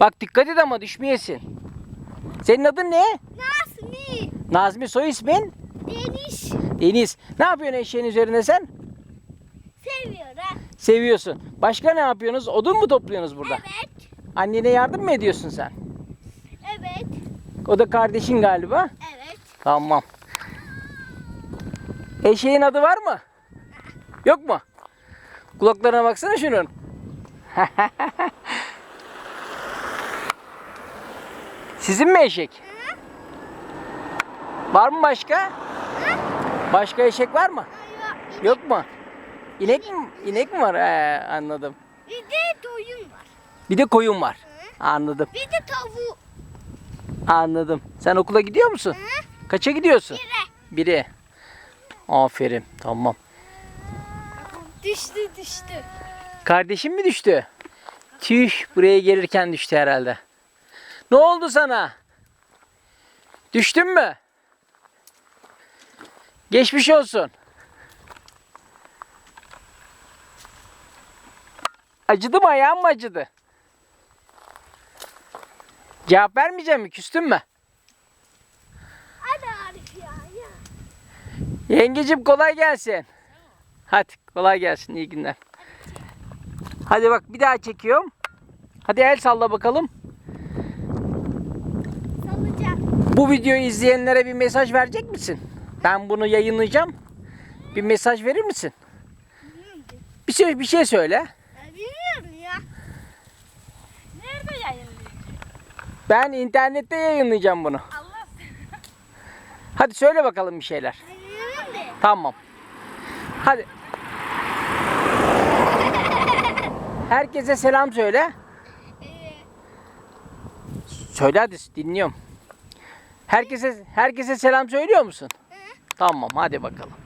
Bak dikkat et ama düşmeyesin. Senin adın ne? Nazmi. Nazmi soy ismin? Deniz. Deniz. Ne yapıyorsun eşeğin üzerinde sen? Seviyorum. Seviyorsun. Başka ne yapıyorsunuz? Odun mu topluyorsunuz burada? Evet. Annene yardım mı ediyorsun sen? Evet. O da kardeşin galiba. Evet. Tamam. Eşeğin adı var mı? Yok mu? Kulaklarına baksana şunun. Sizin mi eşek? Var mı başka? Başka eşek var mı? Yok mu? İnek mi? İnek mi var? He, anladım. Bir de doyum var. Bir de koyun var. Anladım. Bir de tavuk. Anladım. Sen okula gidiyor musun? Kaça gidiyorsun? Bire. Biri. Aferin. Tamam. Düştü düştü. Kardeşin mi düştü? Tüh buraya gelirken düştü herhalde. Ne oldu sana? Düştün mü? Geçmiş olsun. Acıdı mı ayağın mı acıdı? Cevap vermeyecek mi? Küstün mü? Hadi Arif ya. ya. Yengecim kolay gelsin. Hadi kolay gelsin iyi günler. Hadi bak bir daha çekiyorum. Hadi el salla bakalım. Bu videoyu izleyenlere bir mesaj verecek misin? Ben bunu yayınlayacağım. Bir mesaj verir misin? Bir şey bir şey söyle. Bilmiyorum ya. Nerede yayınlıyor? Ben internette yayınlayacağım bunu. Allah Hadi söyle bakalım bir şeyler. Bilmiyorum de. Tamam. Hadi. Herkese selam söyle. Ee, Söyle hadi dinliyorum. Herkese herkese selam söylüyor musun? Tamam hadi bakalım.